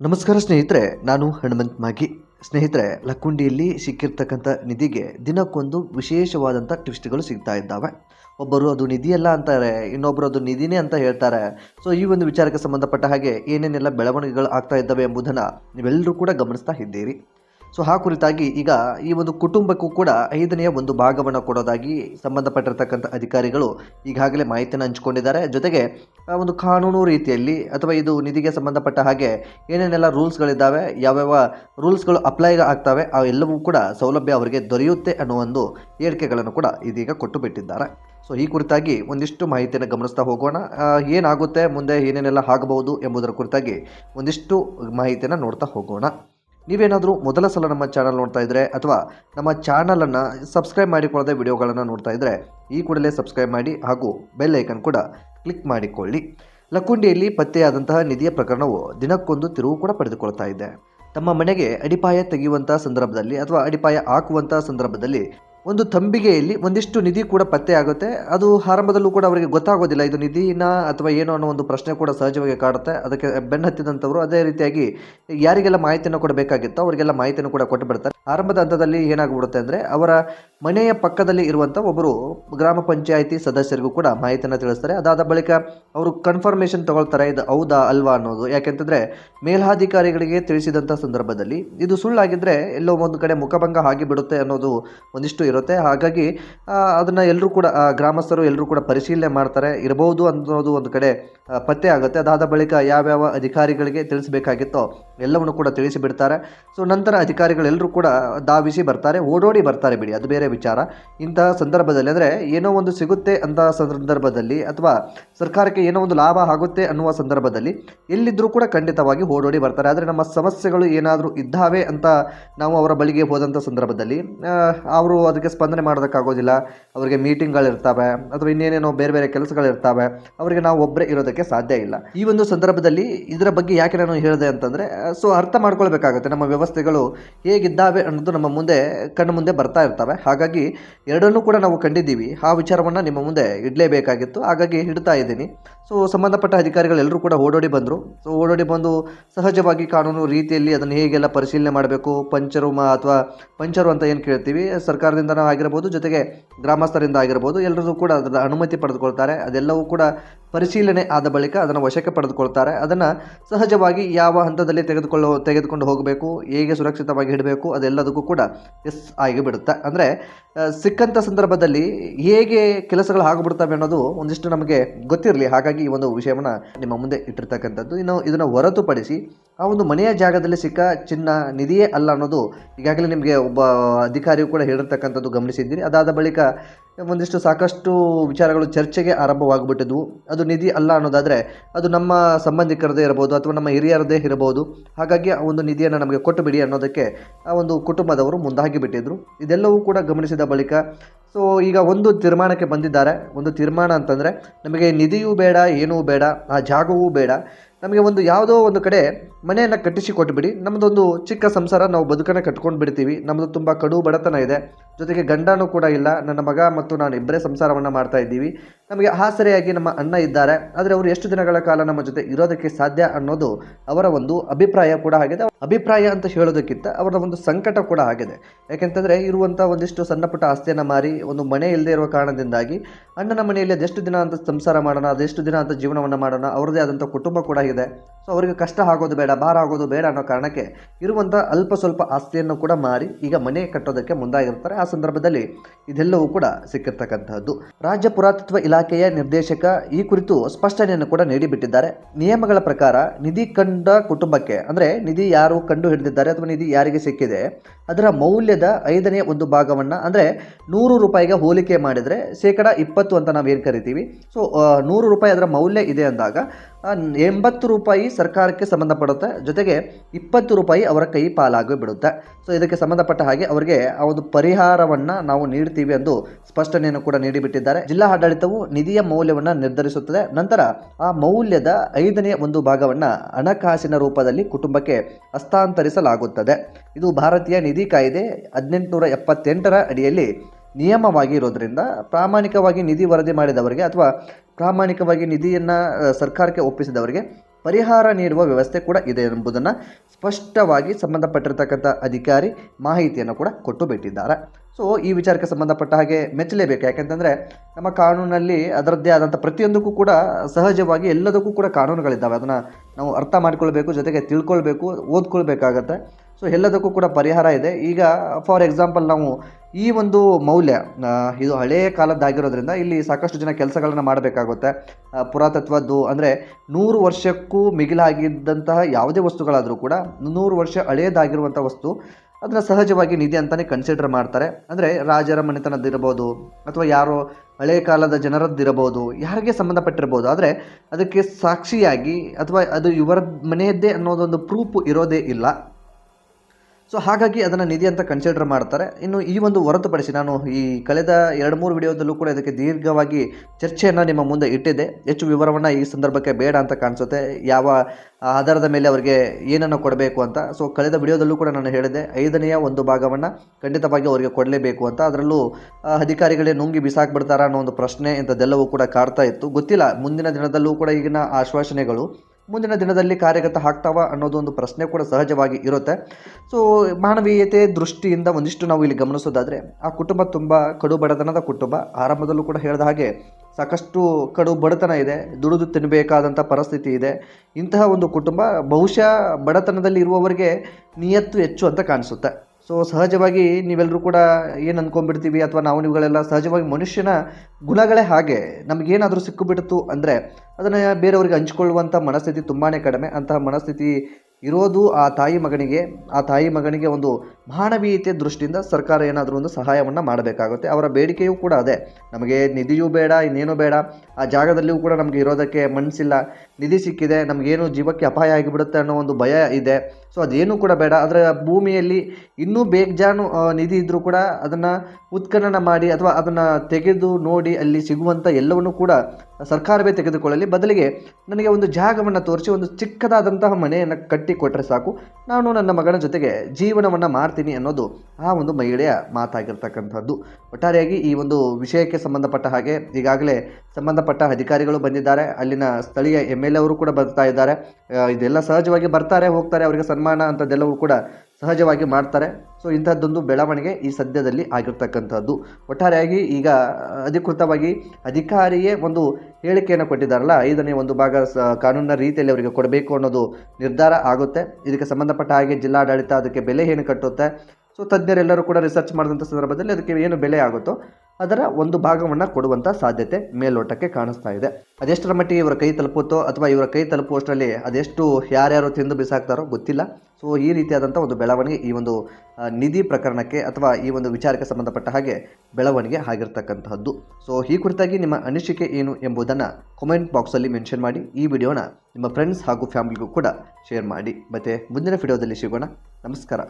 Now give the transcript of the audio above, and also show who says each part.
Speaker 1: ನಮಸ್ಕಾರ ಸ್ನೇಹಿತರೆ, ನಾನು ಹನುಮಂತ್ ಮಾಗಿ. ಸ್ನೇಹಿತರೆ, ಲಕ್ಕುಂಡಿಯಲ್ಲಿ ಸಿಕ್ಕಿರ್ತಕ್ಕಂಥ ನಿಧಿಗೆ ದಿನಕ್ಕೊಂದು ವಿಶೇಷವಾದಂಥ ಟ್ವಿಸ್ಟ್ಗಳು ಸಿಗ್ತಾ ಇದ್ದಾವೆ. ಒಬ್ಬರು ಅದು ನಿಧಿಯಲ್ಲ ಅಂತಾರೆ ಇನ್ನೊಬ್ಬರು ಅದು ನಿಧಿನೇ ಅಂತ ಹೇಳ್ತಾರೆ. ಸೊ ಈ ಒಂದು ವಿಚಾರಕ್ಕೆ ಸಂಬಂಧಪಟ್ಟ ಹಾಗೆ ಏನೇನೆಲ್ಲ ಬೆಳವಣಿಗೆಗಳು ಆಗ್ತಾ ಇದ್ದಾವೆ ಎಂಬುದನ್ನು ನೀವೆಲ್ಲರೂ ಕೂಡ ಗಮನಿಸ್ತಾ ಇದ್ದೀರಿ. ಸೊ ಆ ಕುರಿತಾಗಿ ಈಗ ಈ ಒಂದು ಕುಟುಂಬಕ್ಕೂ ಕೂಡ ಐದನೆಯ ಒಂದು ಭಾಗವನ್ನು ಕೊಡೋದಾಗಿ ಸಂಬಂಧಪಟ್ಟಿರ್ತಕ್ಕಂಥ ಅಧಿಕಾರಿಗಳು ಈಗಾಗಲೇ ಮಾಹಿತಿಯನ್ನು ಹಂಚಿಕೊಂಡಿದ್ದಾರೆ. ಜೊತೆಗೆ, ಆ ಒಂದು ಕಾನೂನು ರೀತಿಯಲ್ಲಿ ಅಥವಾ ಇದು ನಿಧಿಗೆ ಸಂಬಂಧಪಟ್ಟ ಹಾಗೆ ಏನೇನೆಲ್ಲ ರೂಲ್ಸ್ಗಳಿದ್ದಾವೆ, ಯಾವ್ಯಾವ ರೂಲ್ಸ್ಗಳು ಅಪ್ಲೈ ಆಗ್ತವೆ ಎಲ್ಲವೂ ಕೂಡ ಸೌಲಭ್ಯ ಅವರಿಗೆ ದೊರೆಯುತ್ತೆ ಅನ್ನೋ ಒಂದು ಹೇಳಿಕೆಗಳನ್ನು ಕೂಡ ಇದೀಗ ಕೊಟ್ಟು ಬಿಟ್ಟಿದ್ದಾರೆ. ಸೊ ಈ ಕುರಿತಾಗಿ ಒಂದಿಷ್ಟು ಮಾಹಿತಿಯನ್ನು ಗಮನಿಸ್ತಾ ಹೋಗೋಣ. ಏನಾಗುತ್ತೆ, ಮುಂದೆ ಏನೇನೆಲ್ಲ ಆಗಬಹುದು ಎಂಬುದರ ಕುರಿತಾಗಿ ಒಂದಿಷ್ಟು ಮಾಹಿತಿಯನ್ನು ನೋಡ್ತಾ ಹೋಗೋಣ. ನೀವೇನಾದರೂ ಮೊದಲ ಸಲ ನಮ್ಮ ಚಾನಲ್ ನೋಡ್ತಾ ಇದ್ದರೆ ಅಥವಾ ನಮ್ಮ ಚಾನಲನ್ನು ಸಬ್ಸ್ಕ್ರೈಬ್ ಮಾಡಿಕೊಳ್ಳದೆ ವಿಡಿಯೋಗಳನ್ನು ನೋಡ್ತಾ ಇದ್ದರೆ ಈ ಕೂಡಲೇ ಸಬ್ಸ್ಕ್ರೈಬ್ ಮಾಡಿ ಹಾಗೂ ಬೆಲ್ ಐಕನ್ ಕೂಡ ಕ್ಲಿಕ್ ಮಾಡಿಕೊಳ್ಳಿ. ಲಕ್ಕುಂಡಿಯಲ್ಲಿ ಪತ್ತೆಯಾದಂತಹ ನಿಧಿಯ ಪ್ರಕರಣವು ದಿನಕ್ಕೊಂದು ತಿರುವು ಕೂಡ ಪಡೆದುಕೊಳ್ತಾ ಇದೆ. ತಮ್ಮ ಮನೆಗೆ ಅಡಿಪಾಯ ತೆಗೆಯುವಂಥ ಸಂದರ್ಭದಲ್ಲಿ ಅಥವಾ ಅಡಿಪಾಯ ಹಾಕುವಂಥ ಸಂದರ್ಭದಲ್ಲಿ ಒಂದು ತಂಬಿಗೆಯಲ್ಲಿ ಒಂದಿಷ್ಟು ನಿಧಿ ಕೂಡ ಪತ್ತೆ ಆಗುತ್ತೆ ಅದು ಆರಂಭದಲ್ಲೂ ಕೂಡ ಅವರಿಗೆ ಗೊತ್ತಾಗೋದಿಲ್ಲ ಇದು ನಿಧಿನ ಅಥವಾ ಏನು ಅನ್ನೋ ಒಂದು ಪ್ರಶ್ನೆ ಕೂಡ ಸಹಜವಾಗಿ ಕಾಡುತ್ತೆ. ಅದಕ್ಕೆ ಬೆನ್ನು ಹತ್ತಿದಂಥವರು ಅದೇ ರೀತಿಯಾಗಿ ಯಾರಿಗೆಲ್ಲ ಮಾಹಿತಿಯನ್ನು ಕೊಡಬೇಕಾಗಿತ್ತೋ ಅವರಿಗೆಲ್ಲ ಮಾಹಿತಿಯನ್ನು ಕೂಡ ಕೊಟ್ಟು ಬಿಡ್ತಾರೆ. ಆರಂಭದ ಹಂತದಲ್ಲಿ ಏನಾಗ್ಬಿಡುತ್ತೆ ಅಂದರೆ ಅವರ ಮನೆಯ ಪಕ್ಕದಲ್ಲಿ ಇರುವಂಥ ಒಬ್ಬರು ಗ್ರಾಮ ಪಂಚಾಯಿತಿ ಸದಸ್ಯರಿಗೂ ಕೂಡ ಮಾಹಿತಿಯನ್ನು ತಿಳಿಸ್ತಾರೆ. ಅದಾದ ಬಳಿಕ ಅವರು ಕನ್ಫರ್ಮೇಷನ್ ತಗೊಳ್ತಾರೆ, ಇದು ಹೌದಾ ಅಲ್ವಾ ಅನ್ನೋದು. ಯಾಕೆಂತಂದರೆ ಮೇಲಾಧಿಕಾರಿಗಳಿಗೆ ತಿಳಿಸಿದಂಥ ಸಂದರ್ಭದಲ್ಲಿ ಇದು ಸುಳ್ಳಾಗಿದ್ದರೆ ಎಲ್ಲೋ ಒಂದು ಕಡೆ ಮುಖಭಂಗ ಆಗಿಬಿಡುತ್ತೆ ಅನ್ನೋದು ಒಂದಿಷ್ಟು ಇರುತ್ತೆ. ಹಾಗಾಗಿ ಅದನ್ನು ಎಲ್ಲರೂ ಕೂಡ ಗ್ರಾಮಸ್ಥರು ಎಲ್ಲರೂ ಕೂಡ ಪರಿಶೀಲನೆ ಮಾಡ್ತಾರೆ. ಇರಬಹುದು ಅನ್ನೋದು ಒಂದು ಕಡೆ ಪತ್ತೆ ಆಗುತ್ತೆ. ಅದಾದ ಬಳಿಕ ಯಾವ್ಯಾವ ಅಧಿಕಾರಿಗಳಿಗೆ ತಿಳಿಸಬೇಕಾಗಿತ್ತೋ ಎಲ್ಲವನ್ನು ಕೂಡ ತಿಳಿಸಿ ಬಿಡ್ತಾರೆ ಸೊ, ನಂತರ ಅಧಿಕಾರಿಗಳೆಲ್ಲರೂ ಕೂಡ ಧಾವಿಸಿ ಬರ್ತಾರೆ. ಓಡೋಡಿ ಬರ್ತಾರೆ ಬಿಡಿ. ಅದು ಬೇರೆ ವಿಚಾರ. ಇಂತಹ ಸಂದರ್ಭದಲ್ಲಿ ಅಂದರೆ, ಏನೋ ಒಂದು ಸಿಗುತ್ತೆ ಅಂತ ಸಂದರ್ಭದಲ್ಲಿ ಅಥವಾ ಸರ್ಕಾರಕ್ಕೆ ಏನೋ ಒಂದು ಲಾಭ ಆಗುತ್ತೆ ಅನ್ನುವ ಸಂದರ್ಭದಲ್ಲಿ ಎಲ್ಲಿದ್ದರೂ ಕೂಡ ಖಂಡಿತವಾಗಿ ಓಡೋಡಿ ಬರ್ತಾರೆ. ಆದರೆ, ನಮ್ಮ ಸಮಸ್ಯೆಗಳು ಏನಾದರೂ ಇದ್ದಾವೆ ಅಂತ ನಾವು ಅವರ ಬಳಿಗೆ ಹೋದಂಥ ಸಂದರ್ಭದಲ್ಲಿ ಅವರು ಅದಕ್ಕೆ ಸ್ಪಂದನೆ ಮಾಡೋದಕ್ಕಾಗೋದಿಲ್ಲ, ಅವರಿಗೆ ಮೀಟಿಂಗ್ಗಳಿರ್ತವೆ, ಅಥವಾ ಇನ್ನೇನೇನೋ ಬೇರೆ ಬೇರೆ ಕೆಲಸಗಳಿರ್ತವೆ, ಅವರಿಗೆ ನಾವು ಒಬ್ಬರೇ ಇರೋದಕ್ಕೆ ಸಾಧ್ಯ ಇಲ್ಲ. ಈ ಒಂದು ಸಂದರ್ಭದಲ್ಲಿ ಇದರ ಬಗ್ಗೆ ಯಾಕೆ ನಾನು ಹೇಳಿದೆ ಅಂತಂದರೆ, ಸೊ ಅರ್ಥ ಮಾಡ್ಕೊಳ್ಬೇಕಾಗುತ್ತೆ ನಮ್ಮ ವ್ಯವಸ್ಥೆಗಳು ಹೇಗಿದ್ದಾವೆ ಅನ್ನೋದು ನಮ್ಮ ಮುಂದೆ, ಕಣ್ಣು ಮುಂದೆ ಬರ್ತಾ ಇರ್ತವೆ. ಹಾಗಾಗಿ ಎರಡನ್ನೂ ಕೂಡ ನಾವು ಕಂಡಿದ್ದೀವಿ. ಆ ವಿಚಾರವನ್ನು ನಿಮ್ಮ ಮುಂದೆ ಇಡಲೇಬೇಕಾಗಿತ್ತು. ಹಾಗಾಗಿ ಇಡ್ತಾ ಇದ್ದೀನಿ. ಸೊ ಸಂಬಂಧಪಟ್ಟ ಅಧಿಕಾರಿಗಳೆಲ್ಲರೂ ಕೂಡ ಓಡೋಡಿ ಬಂದರು. ಸೊ ಓಡೋಡಿ ಬಂದು ಸಹಜವಾಗಿ ಕಾನೂನು ರೀತಿಯಲ್ಲಿ ಅದನ್ನು ಹೇಗೆಲ್ಲ ಪರಿಶೀಲನೆ ಮಾಡಬೇಕು, ಪಂಚರು ಅಥವಾ ಪಂಚರು ಅಂತ ಏನು ಕೇಳ್ತೀವಿ, ಸರ್ಕಾರದಿಂದ ಆಗಿರ್ಬೋದು ಜೊತೆಗೆ ಗ್ರಾಮಸ್ಥರಿಂದ ಆಗಿರ್ಬೋದು ಎಲ್ಲರೂ ಕೂಡ ಅದರ ಅನುಮತಿ ಪಡೆದುಕೊಳ್ತಾರೆ. ಅದೆಲ್ಲವೂ ಕೂಡ ಪರಿಶೀಲನೆ ಆದ ಬಳಿಕ ಅದನ್ನು ವಶಕ್ಕೆ ಪಡೆದುಕೊಳ್ತಾರೆ. ಅದನ್ನು ಸಹಜವಾಗಿ ಯಾವ ಹಂತದಲ್ಲಿ ತೆಗೆದುಕೊಳ್ಳೋ, ತೆಗೆದುಕೊಂಡು ಹೋಗಬೇಕು, ಹೇಗೆ ಸುರಕ್ಷಿತವಾಗಿ ಇಡಬೇಕು, ಅದೆಲ್ಲದಕ್ಕೂ ಕೂಡ ಎಸ್ ಆಗಿ ಬಿಡುತ್ತೆ. ಅಂದರೆ ಸಿಕ್ಕಂಥ ಸಂದರ್ಭದಲ್ಲಿ ಹೇಗೆ ಕೆಲಸಗಳು ಆಗಿಬಿಡ್ತವೆ ಅನ್ನೋದು ಒಂದಿಷ್ಟು ನಮಗೆ ಗೊತ್ತಿರಲಿ. ಹಾಗಾಗಿ ಈ ಒಂದು ವಿಷಯವನ್ನು ನಿಮ್ಮ ಮುಂದೆ ಇಟ್ಟಿರ್ತಕ್ಕಂಥದ್ದು. ಇನ್ನು ಇದನ್ನು ಹೊರತುಪಡಿಸಿ ಆ ಒಂದು ಮನೆಯ ಜಾಗದಲ್ಲಿ ಸಿಕ್ಕ ಚಿನ್ನ ನಿಧಿಯೇ ಅಲ್ಲ ಅನ್ನೋದು ಈಗಾಗಲೇ ನಿಮಗೆ ಒಬ್ಬ ಅಧಿಕಾರಿಯು ಕೂಡ ಹೇಳಿರ್ತಕ್ಕಂಥದ್ದು ಗಮನಿಸಿದ್ದೀರಿ. ಅದಾದ ಬಳಿಕ ಒಂದಿಷ್ಟು ಸಾಕಷ್ಟು ವಿಚಾರಗಳು ಚರ್ಚೆಗೆ ಆರಂಭವಾಗಿಬಿಟ್ಟಿದ್ವು. ಅದು ನಿಧಿ ಅಲ್ಲ ಅನ್ನೋದಾದರೆ ಅದು ನಮ್ಮ ಸಂಬಂಧಿಕರದೇ ಇರಬಹುದು ಅಥವಾ ನಮ್ಮ ಹಿರಿಯರದೇ ಇರಬಹುದು. ಹಾಗಾಗಿ ಆ ಒಂದು ನಿಧಿಯನ್ನು ನಮಗೆ ಕೊಟ್ಟು ಬಿಡಿ ಅನ್ನೋದಕ್ಕೆ ಆ ಒಂದು ಕುಟುಂಬದವರು ಮುಂದಾಗಿ ಬಿಟ್ಟಿದ್ರು. ಇದೆಲ್ಲವೂ ಕೂಡ ಗಮನಿಸಿದ ಬಳಿಕ, ಸೊ ಈಗ ಒಂದು ತೀರ್ಮಾನಕ್ಕೆ ಬಂದಿದ್ದಾರೆ. ಒಂದು ತೀರ್ಮಾನ ಅಂತಂದರೆ, ನಮಗೆ ನಿಧಿಯೂ ಬೇಡ, ಏನೂ ಬೇಡ, ಆ ಜಾಗವೂ ಬೇಡ. ನಮಗೆ ಒಂದು ಯಾವುದೋ ಒಂದು ಕಡೆ ಮನೆಯನ್ನು ಕಟ್ಟಿಸಿ ಕೊಟ್ಟುಬಿಡಿ ನಮ್ಮದೊಂದು ಚಿಕ್ಕ ಸಂಸಾರ ನಾವು ಬದುಕನ್ನು ಕಟ್ಕೊಂಡು ಬಿಡ್ತೀವಿ ನಮ್ಮದು ತುಂಬ ಕಡು ಬಡತನ ಇದೆ. ಜೊತೆಗೆ ಗಂಡನೂ ಕೂಡ ಇಲ್ಲ. ನನ್ನ ಮಗ ಮತ್ತು ನಾನು ಇಬ್ಬರೇ ಸಂಸಾರವನ್ನು ಮಾಡ್ತಾ ಇದ್ದೀವಿ. ನಮಗೆ ಆಸರೆಯಾಗಿ ನಮ್ಮ ಅಣ್ಣ ಇದ್ದಾರೆ. ಆದರೆ ಅವರು ಎಷ್ಟು ದಿನಗಳ ಕಾಲ ನಮ್ಮ ಜೊತೆ ಇರೋದಕ್ಕೆ ಸಾಧ್ಯ ಅನ್ನೋದು ಅವರ ಒಂದು ಅಭಿಪ್ರಾಯ ಕೂಡ ಆಗಿದೆ. ಅಭಿಪ್ರಾಯ ಅಂತ ಹೇಳೋದಕ್ಕಿಂತ ಅವರ ಒಂದು ಸಂಕಟ ಕೂಡ ಆಗಿದೆ. ಯಾಕೆಂತಂದರೆ ಇರುವಂಥ ಒಂದಿಷ್ಟು ಸಣ್ಣ ಪುಟ್ಟ ಆಸ್ತಿಯನ್ನು ಮಾರಿ ಒಂದು ಮನೆ ಇಲ್ಲದೆ ಇರುವ ಕಾರಣದಿಂದಾಗಿ ಅಣ್ಣನ ಮನೆಯಲ್ಲಿ ಅದೆಷ್ಟು ದಿನ ಅಂತ ಸಂಸಾರ ಮಾಡೋಣ, ಅದೆಷ್ಟು ದಿನ ಅಂತ ಜೀವನವನ್ನು ಮಾಡೋಣ, ಅವರದೇ ಆದಂಥ ಕುಟುಂಬ ಕೂಡ ಇದೆ. ಸೊ ಅವರಿಗೆ ಕಷ್ಟ ಆಗೋದು ಬೇಡ, ಭಾರ ಆಗೋದು ಬೇಡ ಅನ್ನೋ ಕಾರಣಕ್ಕೆ ಇರುವಂಥ ಅಲ್ಪ ಸ್ವಲ್ಪ ಆಸ್ತಿಯನ್ನು ಕೂಡ ಮಾರಿ ಈಗ ಮನೆ ಕಟ್ಟೋದಕ್ಕೆ ಮುಂದಾಗಿರ್ತಾರೆ. ಆ ಸಂದರ್ಭದಲ್ಲಿ ಇದೆಲ್ಲವೂ ಕೂಡ ಸಿಕ್ಕಿರ್ತಕ್ಕಂತಹದ್ದು. ರಾಜ್ಯ ಪುರಾತತ್ವ ಇಲಾಖೆಯ ನಿರ್ದೇಶಕ ಈ ಕುರಿತು ಸ್ಪಷ್ಟನೆಯನ್ನು ಕೂಡ ನೀಡಿಬಿಟ್ಟಿದ್ದಾರೆ. ನಿಯಮಗಳ ಪ್ರಕಾರ ನಿಧಿ ಕಂಡ ಕುಟುಂಬಕ್ಕೆ, ಅಂದರೆ ನಿಧಿ ಯಾರು ಕಂಡು ಹಿಡಿದಿದ್ದಾರೆ ಅಥವಾ ನಿಧಿ ಯಾರಿಗೆ ಸಿಕ್ಕಿದೆ, ಅದರ ಮೌಲ್ಯದ ಐದನೇ ಒಂದು ಭಾಗವನ್ನು, ಅಂದರೆ ನೂರು ರೂಪಾಯಿಗೆ ಹೋಲಿಕೆ ಮಾಡಿದರೆ ಶೇಕಡ ಇಪ್ಪತ್ತು ಅಂತ ನಾವು ಏನು ಕರಿತೀವಿ ಸೊ ನೂರು ರೂಪಾಯಿ ಅದರ ಮೌಲ್ಯ ಇದೆ ಅಂದಾಗ ಎಂಬತ್ತು ರೂಪಾಯಿ ಸರ್ಕಾರಕ್ಕೆ ಸಂಬಂಧಪಡುತ್ತೆ. ಜೊತೆಗೆ ಇಪ್ಪತ್ತು ರೂಪಾಯಿ ಅವರ ಕೈ ಪಾಲಾಗಿ ಬಿಡುತ್ತೆ. ಸೊ ಇದಕ್ಕೆ ಸಂಬಂಧಪಟ್ಟ ಹಾಗೆ ಅವರಿಗೆ ಆ ಒಂದು ಪರಿಹಾರವನ್ನು ನಾವು ನೀಡ್ತೀವಿ ಎಂದು ಸ್ಪಷ್ಟನೆಯನ್ನು ಕೂಡ ನೀಡಿಬಿಟ್ಟಿದ್ದಾರೆ. ಜಿಲ್ಲಾ ಆಡಳಿತವು ನಿಧಿಯ ಮೌಲ್ಯವನ್ನು ನಿರ್ಧರಿಸುತ್ತದೆ. ನಂತರ ಆ ಮೌಲ್ಯದ ಐದನೇ ಒಂದು ಭಾಗವನ್ನು ಹಣಕಾಸಿನ ರೂಪದಲ್ಲಿ ಕುಟುಂಬಕ್ಕೆ ಹಸ್ತಾಂತರಿಸಲಾಗುತ್ತದೆ. ಇದು ಭಾರತೀಯ ನಿಧಿ ಕಾಯ್ದೆ ಹದಿನೆಂಟುನೂರ ಎಪ್ಪತ್ತೆಂಟರ ಅಡಿಯಲ್ಲಿ ನಿಯಮವಾಗಿ ಇರೋದ್ರಿಂದ ಪ್ರಾಮಾಣಿಕವಾಗಿ ನಿಧಿ ವರದಿ ಮಾಡಿದವರಿಗೆ ಅಥವಾ ಪ್ರಾಮಾಣಿಕವಾಗಿ ನಿಧಿಯನ್ನು ಸರ್ಕಾರಕ್ಕೆ ಒಪ್ಪಿಸಿದವರಿಗೆ ಪರಿಹಾರ ನೀಡುವ ವ್ಯವಸ್ಥೆ ಕೂಡ ಇದೆ ಎಂಬುದನ್ನು ಸ್ಪಷ್ಟವಾಗಿ ಸಂಬಂಧಪಟ್ಟಿರ್ತಕ್ಕಂಥ ಅಧಿಕಾರಿ ಮಾಹಿತಿಯನ್ನು ಕೂಡ ಕೊಟ್ಟು ಬಿಟ್ಟಿದ್ದಾರೆ. ಸೊ ಈ ವಿಚಾರಕ್ಕೆ ಸಂಬಂಧಪಟ್ಟ ಹಾಗೆ ಮೆಚ್ಚಲೇಬೇಕು. ಯಾಕೆಂತಂದರೆ, ನಮ್ಮ ಕಾನೂನಲ್ಲಿ ಅದರದ್ದೇ ಆದಂಥ ಪ್ರತಿಯೊಂದಕ್ಕೂ ಕೂಡ ಸಹಜವಾಗಿ ಎಲ್ಲದಕ್ಕೂ ಕೂಡ ಕಾನೂನುಗಳಿದ್ದಾವೆ. ಅದನ್ನು ನಾವು ಅರ್ಥ ಮಾಡಿಕೊಳ್ಬೇಕು, ಜೊತೆಗೆ ತಿಳ್ಕೊಳ್ಬೇಕು, ಓದ್ಕೊಳ್ಬೇಕಾಗತ್ತೆ. ಸೊ ಎಲ್ಲದಕ್ಕೂ ಕೂಡ ಪರಿಹಾರ ಇದೆ. ಈಗ ಫಾರ್ ಎಕ್ಸಾಂಪಲ್ ನಾವು ಈ ಒಂದು ಮೌಲ್ಯ ಇದು ಹಳೆಯ ಕಾಲದ್ದಾಗಿರೋದ್ರಿಂದ ಇಲ್ಲಿ ಸಾಕಷ್ಟು ಜನ ಕೆಲಸಗಳನ್ನು ಮಾಡಬೇಕಾಗುತ್ತೆ. ಪುರಾತತ್ವದ್ದು ಅಂದರೆ ನೂರು ವರ್ಷಕ್ಕೂ ಮಿಗಿಲಾಗಿದ್ದಂತಹ ಯಾವುದೇ ವಸ್ತುಗಳಾದರೂ ಕೂಡ ನೂರು ವರ್ಷ ಹಳೆಯದಾಗಿರುವಂಥ ವಸ್ತು ಅದನ್ನು ಸಹಜವಾಗಿ ನಿಧಿ ಅಂತಲೇ ಕನ್ಸಿಡರ್ ಮಾಡ್ತಾರೆ. ಅಂದರೆ ರಾಜರ ಮನೆತನದ್ದಿರ್ಬೋದು ಅಥವಾ ಯಾರೋ ಹಳೆಯ ಕಾಲದ ಜನರದ್ದಿರಬಹುದು ಯಾರಿಗೆ ಸಂಬಂಧಪಟ್ಟಿರ್ಬೋದು. ಆದರೆ ಅದಕ್ಕೆ ಸಾಕ್ಷಿಯಾಗಿ ಅಥವಾ ಅದು ಇವರ ಮನೆಯದ್ದೇ ಅನ್ನೋದೊಂದು ಪ್ರೂಫ್ ಇರೋದೇ ಇಲ್ಲ. ಸೊ ಹಾಗಾಗಿ ಅದನ್ನು ನಿಧಿ ಅಂತ ಕನ್ಸಿಡರ್ ಮಾಡ್ತಾರೆ. ಇನ್ನು ಈ ಒಂದು ಹೊರತುಪಡಿಸಿ ನಾನು ಈ ಕಳೆದ ಎರಡು ಮೂರು ವಿಡಿಯೋದಲ್ಲೂ ಕೂಡ ಇದಕ್ಕೆ ದೀರ್ಘವಾಗಿ ಚರ್ಚೆಯನ್ನು ನಿಮ್ಮ ಮುಂದೆ ಇಟ್ಟಿದ್ದೆ. ಹೆಚ್ಚು ವಿವರವನ್ನು ಈ ಸಂದರ್ಭಕ್ಕೆ ಬೇಡ ಅಂತ ಕಾಣಿಸುತ್ತೆ. ಯಾವ ಆಧಾರದ ಮೇಲೆ ಅವರಿಗೆ ಏನನ್ನು ಕೊಡಬೇಕು ಅಂತ. ಸೊ ಕಳೆದ ವಿಡಿಯೋದಲ್ಲೂ ಕೂಡ ನಾನು ಹೇಳಿದೆ ಐದನೆಯ ಒಂದು ಭಾಗವನ್ನು ಖಂಡಿತವಾಗಿ ಅವರಿಗೆ ಕೊಡಲೇಬೇಕು ಅಂತ. ಅದರಲ್ಲೂ ಅಧಿಕಾರಿಗಳೇ ನುಂಗಿ ಬಿಸಾಕ್ಬಿಡ್ತಾರಾ ಅನ್ನೋ ಒಂದು ಪ್ರಶ್ನೆ ಇಂಥದ್ದೆಲ್ಲವೂ ಕೂಡ ಕಾಡ್ತಾ ಇತ್ತು. ಗೊತ್ತಿಲ್ಲ, ಮುಂದಿನ ದಿನದಲ್ಲೂ ಕೂಡ ಈಗಿನ ಆಶ್ವಾಸನೆಗಳು. ಮುಂದಿನ ದಿನದಲ್ಲಿ ಕಾರ್ಯಗತ ಆಗ್ತಾವ ಅನ್ನೋದು ಒಂದು ಪ್ರಶ್ನೆ ಕೂಡ ಸಹಜವಾಗಿ ಇರುತ್ತೆ. ಸೊ ಮಾನವೀಯತೆ ದೃಷ್ಟಿಯಿಂದ ಒಂದಿಷ್ಟು ನಾವು ಇಲ್ಲಿ ಗಮನಿಸೋದಾದರೆ, ಆ ಕುಟುಂಬ ತುಂಬ ಕಡು ಬಡತನದ ಕುಟುಂಬ. ಆರಂಭದಲ್ಲೂ ಕೂಡ ಹೇಳಿದ ಹಾಗೆ ಸಾಕಷ್ಟು ಕಡು ಬಡತನ ಇದೆ, ದುಡಿದು ತಿನ್ನಬೇಕಾದಂಥ ಪರಿಸ್ಥಿತಿ ಇದೆ. ಇಂತಹ ಒಂದು ಕುಟುಂಬ ಬಹುಶಃ ಬಡತನದಲ್ಲಿ ಇರುವವರಿಗೆ ನಿಯತ್ತು ಹೆಚ್ಚು ಅಂತ ಕಾಣಿಸುತ್ತೆ. ಸೊ ಸಹಜವಾಗಿ ನೀವೆಲ್ಲರೂ ಕೂಡ ಏನು ಅಂದ್ಕೊಂಡ್ಬಿಡ್ತೀವಿ ಅಥವಾ ನಾವು ನೀವುಗಳೆಲ್ಲ ಸಹಜವಾಗಿ ಮನುಷ್ಯನ ಗುಣಗಳೇ ಹಾಗೆ ನಮಗೇನಾದರೂ ಸಿಕ್ಕಿಬಿಡ್ತು ಅಂದರೆ ಅದನ್ನು ಬೇರೆಯವರಿಗೆ ಹಂಚ್ಕೊಳ್ಳುವಂಥ ಮನಸ್ಥಿತಿ ತುಂಬಾ ಕಡಿಮೆ. ಅಂತಹ ಮನಸ್ಥಿತಿ ಇರೋದು ಆ ತಾಯಿ ಮಗನಿಗೆ, ಆ ತಾಯಿ ಮಗನಿಗೆ ಒಂದು ಮಾನವೀಯತೆ ದೃಷ್ಟಿಯಿಂದ ಸರ್ಕಾರ ಏನಾದರೂ ಒಂದು ಸಹಾಯವನ್ನು ಮಾಡಬೇಕಾಗುತ್ತೆ. ಅವರ ಬೇಡಿಕೆಯೂ ಕೂಡ ಅದೇ. ನಮಗೆ ನಿಧಿಯೂ ಬೇಡ, ಇನ್ನೇನೂ ಬೇಡ. ಆ ಜಾಗದಲ್ಲಿಯೂ ಕೂಡ ನಮಗೆ ಇರೋದಕ್ಕೆ ಮನಸ್ಸಿಲ್ಲ ನಿಧಿ ಸಿಕ್ಕಿದೆ, ನಮಗೇನು ಜೀವಕ್ಕೆ ಅಪಾಯ ಆಗಿಬಿಡುತ್ತೆ ಅನ್ನೋ ಒಂದು ಭಯ ಇದೆ. ಸೊ ಅದೇನೂ ಕೂಡ ಬೇಡ. ಅದರ ಭೂಮಿಯಲ್ಲಿ ಇನ್ನೂ ಬೇಜಾನು ನಿಧಿ ಇದ್ದರೂ ಕೂಡ ಅದನ್ನು ಉತ್ಖನನ ಮಾಡಿ ಅಥವಾ ಅದನ್ನು ತೆಗೆದು ನೋಡಿ ಅಲ್ಲಿ ಸಿಗುವಂಥ ಎಲ್ಲವನ್ನೂ ಕೂಡ ಸರ್ಕಾರವೇ ತೆಗೆದುಕೊಳ್ಳಲಿ. ಬದಲಿಗೆ ನನಗೆ ಒಂದು ಜಾಗವನ್ನು ತೋರಿಸಿ, ಒಂದು ಚಿಕ್ಕದಾದಂತಹ ಮನೆಯನ್ನು ಕಟ್ಟಿ ಕೊಟ್ಟರೆ ಸಾಕು. ನಾನು ನನ್ನ ಮಗನ ಜೊತೆಗೆ ಜೀವನವನ್ನು ಮಾಡ್ತೀನಿ ಅನ್ನೋದು ಆ ಒಂದು ಮಹಿಳೆಯ ಮಾತಾಗಿರ್ತಕ್ಕಂಥದ್ದು. ಒಟ್ಟಾರೆಯಾಗಿ ಈ ಒಂದು ವಿಷಯಕ್ಕೆ ಸಂಬಂಧಪಟ್ಟ ಹಾಗೆ ಈಗಾಗಲೇ ಸಂಬಂಧಪಟ್ಟ ಅಧಿಕಾರಿಗಳು ಬಂದಿದ್ದಾರೆ. ಅಲ್ಲಿನ ಸ್ಥಳೀಯ ಎಂ ಎಲ್ ಎ ಅವರು ಕೂಡ ಬರ್ತಾ ಇದ್ದಾರೆ. ಇದೆಲ್ಲ ಸಹಜವಾಗಿ ಬರ್ತಾರೆ, ಹೋಗ್ತಾರೆ, ಅವರಿಗೆ ಸನ್ಮಾನ ಅಂಥದ್ದೆಲ್ಲವೂ ಕೂಡ ಸಹಜವಾಗಿ ಮಾಡ್ತಾರೆ. ಸೊ ಇಂಥದ್ದೊಂದು ಬೆಳವಣಿಗೆ ಈ ಸದ್ಯದಲ್ಲಿ ಆಗಿರ್ತಕ್ಕಂಥದ್ದು. ಒಟ್ಟಾರೆಯಾಗಿ ಈಗ ಅಧಿಕೃತವಾಗಿ ಅಧಿಕಾರಿಯೇ ಒಂದು ಹೇಳಿಕೆಯನ್ನು ಕೊಟ್ಟಿದ್ದಾರಲ್ಲ, ಐದನೇ ಒಂದು ಭಾಗ ಸ ಕಾನೂನಿನ ರೀತಿಯಲ್ಲಿ ಅವರಿಗೆ ಕೊಡಬೇಕು ಅನ್ನೋದು ನಿರ್ಧಾರ ಆಗುತ್ತೆ. ಇದಕ್ಕೆ ಸಂಬಂಧಪಟ್ಟ ಹಾಗೆ ಜಿಲ್ಲಾಡಳಿತ ಅದಕ್ಕೆ ಬೆಲೆ ಏನು ಕಟ್ಟುತ್ತೆ? ಸೊ ತಜ್ಞರೆಲ್ಲರೂ ಕೂಡ ರಿಸರ್ಚ್ ಮಾಡಿದಂಥ ಸಂದರ್ಭದಲ್ಲಿ ಅದಕ್ಕೆ ಏನು ಬೆಲೆ ಆಗುತ್ತೋ ಅದರ ಒಂದು ಭಾಗವನ್ನು ಕೊಡುವಂಥ ಸಾಧ್ಯತೆ ಮೇಲ್ನೋಟಕ್ಕೆ ಕಾಣಿಸ್ತಾ ಇದೆ. ಅದೆಷ್ಟರ ಮಟ್ಟಿಗೆ ಇವರ ಕೈ ತಲುಪುತ್ತೋ ಅಥವಾ ಇವರ ಕೈ ತಲುಪುವಷ್ಟರಲ್ಲಿ ಅದೆಷ್ಟು ಯಾರ್ಯಾರು ತಿಂದು ಬಿಸಾಕ್ತಾರೋ ಗೊತ್ತಿಲ್ಲ. ಸೊ ಈ ರೀತಿಯಾದಂಥ ಒಂದು ಬೆಳವಣಿಗೆ ಈ ಒಂದು ನಿಧಿ ಪ್ರಕರಣಕ್ಕೆ ಅಥವಾ ಈ ಒಂದು ವಿಚಾರಕ್ಕೆ ಸಂಬಂಧಪಟ್ಟ ಹಾಗೆ ಬೆಳವಣಿಗೆ ಆಗಿರ್ತಕ್ಕಂತಹದ್ದು. ಸೊ ಈ ಕುರಿತಾಗಿ ನಿಮ್ಮ ಅನಿಸಿಕೆ ಏನು ಎಂಬುದನ್ನು ಕಮೆಂಟ್ ಬಾಕ್ಸಲ್ಲಿ ಮೆನ್ಷನ್ ಮಾಡಿ, ಈ ವಿಡಿಯೋನ ನಿಮ್ಮ ಫ್ರೆಂಡ್ಸ್ ಹಾಗೂ ಫ್ಯಾಮಿಲಿಗೂ ಕೂಡ ಶೇರ್ ಮಾಡಿ. ಮತ್ತು ಮುಂದಿನ ವಿಡಿಯೋದಲ್ಲಿ ಸಿಗೋಣ. ನಮಸ್ಕಾರ.